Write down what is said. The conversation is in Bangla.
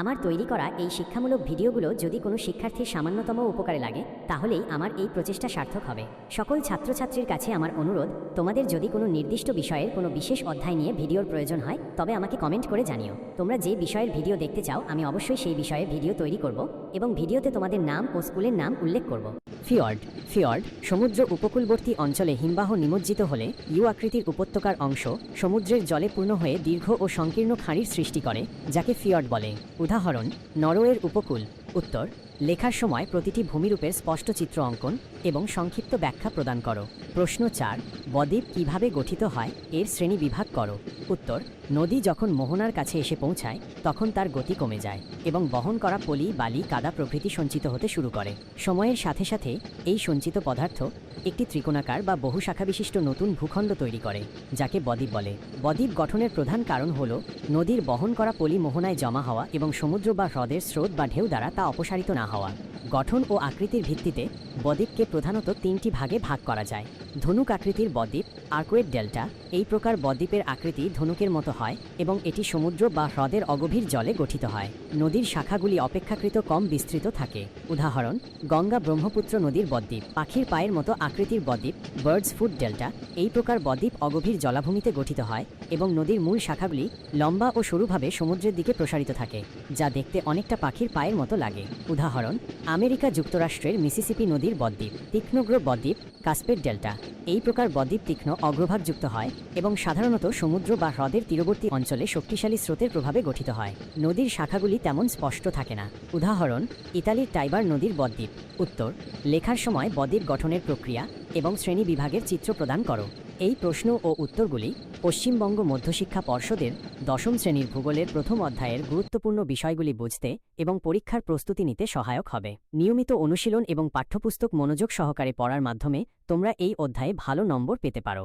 আমার তৈরি করা এই শিক্ষামূলক ভিডিওগুলো যদি কোনো শিক্ষার্থীর সামান্যতম উপকারে লাগে, তাহলেই আমার এই প্রচেষ্টা সার্থক হবে। সকল ছাত্রছাত্রীর কাছে আমার অনুরোধ, তোমাদের যদি কোনো নির্দিষ্ট বিষয়ের কোনো বিশেষ অধ্যায় নিয়ে ভিডিওর প্রয়োজন হয়, তবে আমাকে কমেন্ট করে জানিও। তোমরা যে বিষয়ের ভিডিও দেখতে চাও, আমি অবশ্যই সেই বিষয়ে ভিডিও তৈরি করব এবং ভিডিওতে তোমাদের নাম ও স্কুলের নাম উল্লেখ করব। ফিয়র্ড ফিয়র্ড, সমুদ্র উপকূলবর্তী অঞ্চলে হিমবাহ নিমজ্জিত হলে ইউ আকৃতির উপত্যকার অংশ সমুদ্রের জলে পূর্ণ হয়ে দীর্ঘ ও সংকীর্ণ খাঁড়ির সৃষ্টি করে, যাকে ফিয়র্ড বলে। উদাহরণ, নরওয়ের উপকূল, উত্তর লেখার সময় প্রতিটি ভূমিরূপের স্পষ্ট চিত্র অঙ্কন এবং সংক্ষিপ্ত ব্যাখ্যা প্রদান করো। প্রশ্ন চার, বদ্বীপ কীভাবে গঠিত হয়? এর শ্রেণি বিভাগ করো। উত্তর, নদী যখন মোহনার কাছে এসে পৌঁছায়, তখন তার গতি কমে যায় এবং বহন করা পলি, বালি, কাদা প্রভৃতি সঞ্চিত হতে শুরু করে। সময়ের সাথে সাথে এই সঞ্চিত পদার্থ একটি ত্রিকোণাকার বা বহু শাখা বিশিষ্ট নতুন ভূখণ্ড তৈরি করে, যাকে বদ্বীপ বলে। বদ্বীপ গঠনের প্রধান কারণ হল নদীর বহন করা পলি মোহনায় জমা হওয়া এবং সমুদ্র বা হ্রদের স্রোত বা ঢেউ দ্বারা তা অপসারিত না হওয়া। গঠন ও আকৃতির ভিত্তিতে বদ্বীপকে প্রধানত তিনটি ভাগে ভাগ করা যায়। ধনুক আকৃতির বদ্বীপ আর্কুয়েট ডেল্টা, এই প্রকার বদ্বীপের আকৃতি ধনুকের মতো হয় এবং এটি সমুদ্র বা হ্রদের অগভীর জলে গঠিত হয়। নদীর শাখাগুলি অপেক্ষাকৃত কম বিস্তৃত থাকে। উদাহরণ, গঙ্গা ব্রহ্মপুত্র নদীর বদ্বীপ, পাখির পায়ের মতো আকৃতির বদ্বীপ বার্ডস ফুড ডেল্টা এই প্রকার বদ্বীপ অগভীর জলাভূমিতে গঠিত হয় এবং নদীর মূল শাখাগুলি লম্বা ও সরুভাবে সমুদ্রের দিকে প্রসারিত থাকে, যা দেখতে অনেকটা পাখির পায়ের মতো লাগে। উদাহরণ, আমেরিকা যুক্তরাষ্ট্রের মিসিসিপি নদীর বদ্বীপ তীক্ষ্ণগ্র বদ্বীপ, কাস্পের ডেল্টা। এই প্রকার বদ্বীপ তীক্ষ্ণ অগ্রভাগযুক্ত হয় এবং সাধারণত সমুদ্র বা হ্রদের তীরবর্তী অঞ্চলে শক্তিশালী স্রোতের প্রভাবে গঠিত হয়। নদীর শাখাগুলি তেমন স্পষ্ট থাকে না। উদাহরণ, ইতালির টাইবার নদীর বদ্বীপ। উত্তর, লেখার সময় বদ্বীপ গঠনের প্রক্রিয়া এবং শ্রেণি বিভাগের চিত্র প্রদান করো। এই প্রশ্ন ও উত্তরগুলি পশ্চিমবঙ্গ মধ্যশিক্ষা পর্ষদের দশম শ্রেণির ভূগোলের প্রথম অধ্যায়ের গুরুত্বপূর্ণ বিষয়গুলি বুঝতে এবং পরীক্ষার প্রস্তুতি নিতে সহায়ক হবে। নিয়মিত অনুশীলন এবং পাঠ্যপুস্তক মনোযোগ সহকারে পড়ার মাধ্যমে তোমরা এই অধ্যায়ে ভালো নম্বর পেতে পারো।